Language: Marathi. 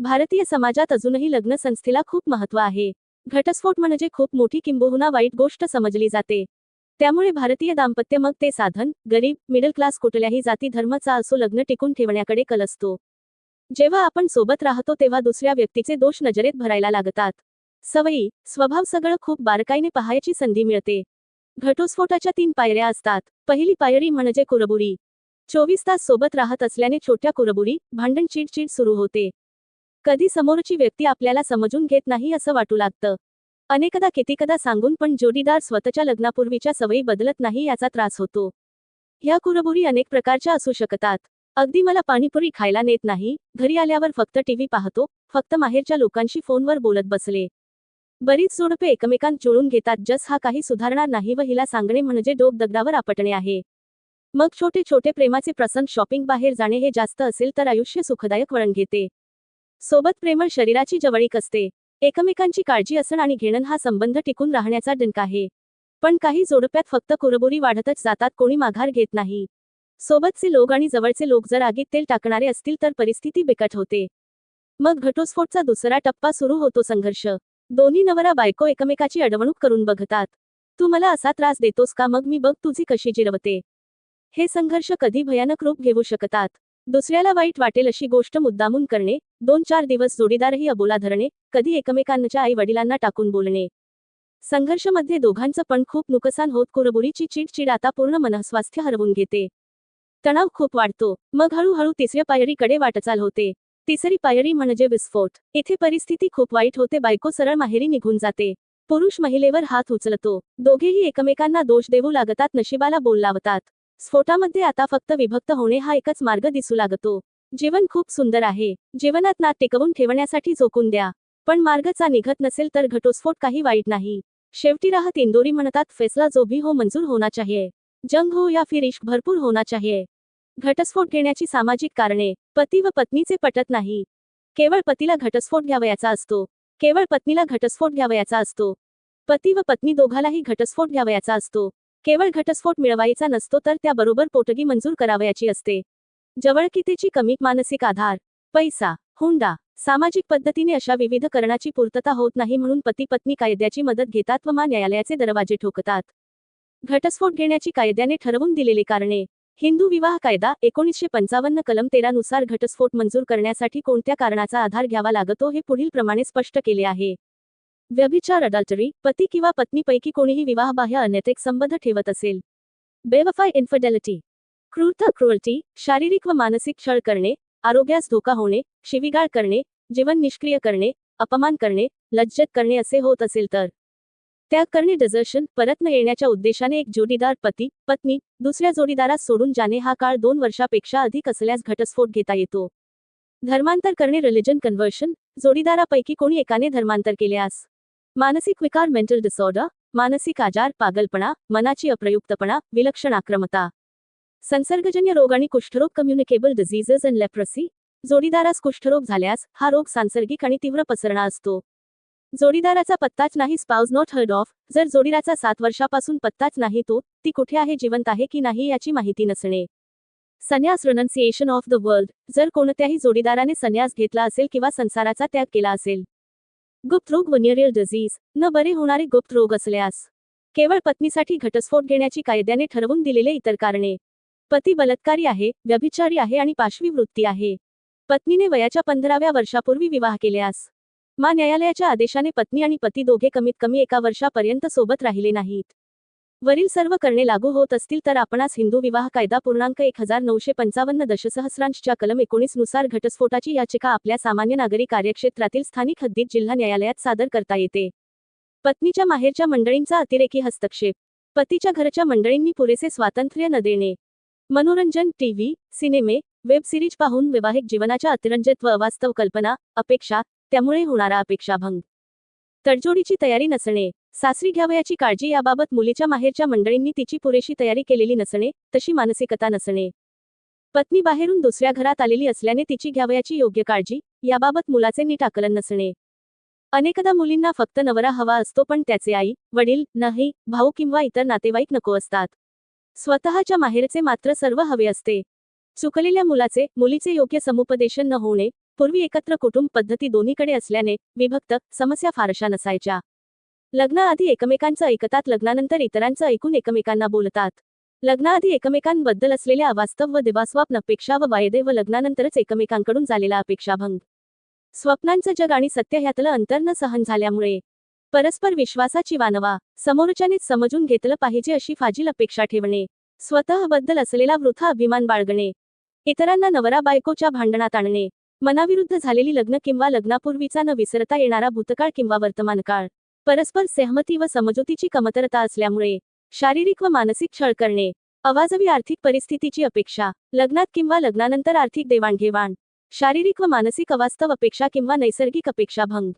भारतीय समाजात अजूनही लग्न संस्थेला खूप महत्त्व आहे. घटस्फोट म्हणजे खूप मोठी किंबहुना वाईट गोष्ट समजली जाते. त्यामुळे भारतीय दाम्पत्य मग ते साधन गरीब मिडल क्लास कुठल्याही जाती धर्माचा असो लग्न टिकून ठेवण्याकडे कल असतो. जेव्हा आपण सोबत राहतो तेव्हा दुसऱ्या व्यक्तीचे दोष नजरेत भरायला लागतात. सवयी स्वभाव सगळं खूप बारकाईने पाहायची संधी मिळते. घटोस्फोटाच्या तीन पायऱ्या असतात. पहिली पायरी म्हणजे कुरबुरी. चोवीस तास सोबत राहत असल्याने छोट्या कुरबुरी भांडण चिडचिड सुरू होते. कधी समोरची व्यक्ती आपल्याला समजून घेत नाही असं वाटू लागतं. अनेकदा कितीकदा सांगून पण जोडीदार स्वतःच्या लग्नापूर्वीच्या सवयी बदलत नाही याचा त्रास होतो. ह्या कुरबुरी अनेक प्रकारच्या असू शकतात. अगदी मला पाणीपुरी खायला नेत नाही घरी आल्यावर फक्त टीव्ही पाहतो फक्त माहेरच्या लोकांशी फोनवर बोलत बसले. बरीच जोडपे एकमेकांत जुळून घेतात जस हा काही सुधारणार नाही व हिला सांगणे म्हणजे डोक दगडावर आपटणे आहे. मग छोटे छोटे प्रेमाचे प्रसंग शॉपिंग बाहेर जाणे हे जास्त असेल तर आयुष्य सुखदायक वळण घेते. सोबत प्रेमळ शरीराची जवळीक असते. एकमेकांची काळजी असण आणि घेणं हा संबंध टिकून राहण्याचा डंक आहे. पण काही जोडप्यात फक्त कुरबुरी वाढतच जातात कोणी माघार घेत नाही. सोबतचे लोक आणि जवळचे लोक जर आगीत तेल टाकणारे असतील तर परिस्थिती बिकट होते. मग घटोस्फोटचा दुसरा टप्पा सुरू होतो संघर्ष. दोन्ही नवरा बायको एकमेकाची अडवणूक करून बघतात. तू मला असा त्रास देतोस का? मग मी बघ तुझी कशी जिरवते. हे संघर्ष कधी भयानक रूप घेऊ शकतात. दुसऱ्याला वाईट वाटेल अशी गोष्ट मुद्दामून करणे दोन चार दिवस जोडीदारही अबोला धरणे कधी एकमेकांच्या आई वडिलांना टाकून बोलणे. संघर्षमध्ये दोघांचं पण खूप नुकसान होत कुरबुरीची चिडचिड आता पूर्ण मनस्वास्थ्य हरवून घेते. तणाव खूप वाढतो. मग हळूहळू तिसऱ्या पायरीकडे वाटचाल होते. तिसरी पायरी म्हणजे विस्फोट. इथे परिस्थिती खूप वाईट होते बायको सरळ माहेरी निघून जाते. पुरुष महिलेवर हात उचलतो. दोघेही एकमेकांना दोष देऊ लागतात नशिबाला बोल लावतात. स्फोटामध्ये आता फक्त विभक्त होणे हा एकच मार्ग दिसू लागतो. जीवन खूप सुंदर आहे. जीवनात नात टिकवून ठेवण्यासाठी झोकून द्या. पण मार्गचा निघत नसेल तर घटोस्फोट काही वाईट नाही. शेवटी राहत इंदोरी म्हणतात फैसला जो भी हो मंजूर होना चाहिए. जंग हो या फिर इश्क भरपूर होना चाहिए. घटस्फोट घेण्याची सामाजिक कारणे पती व पत्नीचे पटत नाही. केवळ पतीला घटस्फोट घ्यावयाचा असतो. केवळ पत्नीला घटस्फोट घ्यावयाचा असतो. पती व पत्नी दोघालाही घटस्फोट घ्यावयाचा असतो. केवळ घटस्फोट मिळवायचा नसतो तर त्याबरोबर पोटगी मंजूर करावयाची असते. जवळकीतेची कमी मानसिक आधार? पैसा हुंडा सामाजिक पद्धतीने अशा विविध करणाची पूर्तता होत नाही म्हणून पती पत्नी कायद्याची मदत घेतात व मा न्यायालयाचे दरवाजे ठोकतात. घटस्फोट घेण्याची कायद्याने ठरवून दिलेली कारणे. हिंदू विवाह कायदा एकोणीसशे पंचावन्न कलम तेरा नुसार घटस्फोट मंजूर करण्यासाठी कोणत्या कारणाचा आधार घ्यावा लागतो हे पुढील प्रमाणे स्पष्ट केले आहे. व्यभिचार अडल्टरी पती किंवा पत्नीपैकी कोणीही विवाहबाह्य अनैतिक संबंध ठेवत असेल. बेवफाय इन्फिडेलिटी क्रूरता क्रुअल्टी शारीरिक व मानसिक छळ करणे आरोग्यास धोका होणे शिवीगाळ करणे जीवन निष्क्रिय करणे अपमान करणे लज्जत करणे असे होत असेल तर. त्याग करणे डिझर्शन परत न येण्याच्या उद्देशाने एक जोडीदार पती पत्नी दुसऱ्या जोडीदारास सोडून जाणे हा काळ दोन वर्षापेक्षा अधिक असल्यास घटस्फोट घेता येतो. धर्मांतर करणे रिलिजन कन्व्हर्शन जोडीदारापैकी कोणी एकाने धर्मांतर केल्यास. मानसिक विकार मेंटल डिसऑर्डर मानसिक आजार पागलपणा मनाची अप्रयुक्तपणा विलक्षण आक्रमता. संसर्गजन्य रोग आणि कुष्ठरोग कम्युनिकेबल डिझीजेस अँड लेप्रसी जोडीदारास कुष्ठरोग झाल्यास हा रोग सांसर्गिक आणि तीव्र पसरणा असतो. जोडीदाराचा पत्ताच नाही स्पाउज नॉट हर्ड ऑफ जर जोडीदाराचा सात वर्षापासून पत्ताच नाही तो ती कुठे आहे जिवंत आहे की नाही याची माहिती नसणे. संन्यास रिनन्सिएशन ऑफ द वर्ल्ड जर कोणत्याही जोडीदाराने संन्यास घेतला असेल किंवा संसाराचा त्याग केला असेल. गुप्त रोग वनियरियल डिझीज न बरे होणारे गुप्त रोग असल्यास. केवळ पत्नीसाठी घटस्फोट घेण्याची कायद्याने ठरवून दिलेले इतर कारणे. पती बलात्कारी आहे व्यभिचारी आहे आणि पाशवी वृत्ती आहे. पत्नीने वयाच्या पंधराव्या वर्षापूर्वी विवाह केल्यास मा न्यायालयाच्या आदेशाने पत्नी आणि पती दोघे कमीत कमी एका वर्षापर्यंत सोबत राहिले नाहीत. वरील सर्व करणे लागू होत असतील तर आपणास हिंदू विवाह कायदा पूर्णांक एक हजार नऊशे पंचावन्न दशसहस्रांशच्या कलम एकोणीसनुसार घटस्फोटाची याचिका आपल्या सामान्य नागरी कार्यक्षेत्रातील स्थानिक हद्दीत जिल्हा न्यायालयात सादर करता येते. पत्नीच्या माहेरच्या मंडळींचा अतिरेकी हस्तक्षेप. पतीच्या घरच्या मंडळींनी पुरेसे स्वातंत्र्य न देणे. मनोरंजन टीव्ही सिनेमे वेब सिरीज पाहून वैवाहिक जीवनाच्या अतिरंजित व अवास्तव कल्पना अपेक्षा त्यामुळे होणारा अपेक्षाभंग. तडजोडीची तयारी नसणे सासरी घ्यावयाची काळजी याबाबत मुलीच्या माहेरच्या मंडळींनी तिची पुरेशी तयारी केलेली नसणे तशी मानसिकता नसणे. पत्नी बाहेरून दुसऱ्या घरात आलेली असल्याने तिची घ्यावयाची योग्य काळजी याबाबत मुलाचे नीट आकलन नसणे. अनेकदा मुलींना फक्त नवरा हवा असतो पण त्याचे आई वडील नाही भाऊ किंवा इतर नातेवाईक नको असतात. स्वतःच्या माहेरचे मात्र सर्व हवे असते. चुकलेल्या मुलाचे मुलीचे योग्य समुपदेशन न होणे पूर्वी एकत्र कुटुंब पद्धती दोन्हीकडे असल्याने विभक्त समस्या फारशा नसायच्या. लग्नाआधी एकमेकांचं ऐकतात लग्नानंतर इतरांचं ऐकून एकमेकांना बोलतात. लग्नाआधी एकमेकांबद्दल असलेल्या अवास्तव व दिवास्वप्न अपेक्षा व वायदे व लग्नानंतरच एकमेकांकडून झालेला अपेक्षाभंग. स्वप्नांचं जग आणि सत्य ह्यातलं अंतर न सहन झाल्यामुळे परस्पर विश्वासाची वानवा समोरच्यानेच समजून घेतलं पाहिजे अशी फाजील अपेक्षा ठेवणे स्वतःबद्दल असलेला वृथा अभिमान बाळगणे इतरांना नवरा बायकोच्या भांडणात आणणे मनाविरुद्ध झालेली लग्न किंवा लग्नापूर्वीचा न विसरता येणारा भूतकाळ किंवा वर्तमानकाळ परस्पर सहमती व समजुतीची कमतरता असल्यामुळे शारीरिक व मानसिक छळ करणे अवाजवी आर्थिक परिस्थितीची अपेक्षा लग्नात किंवा लग्नानंतर आर्थिक देवाणघेवाण शारीरिक व मानसिक अवास्तव अपेक्षा किंवा नैसर्गिक अपेक्षाभंग.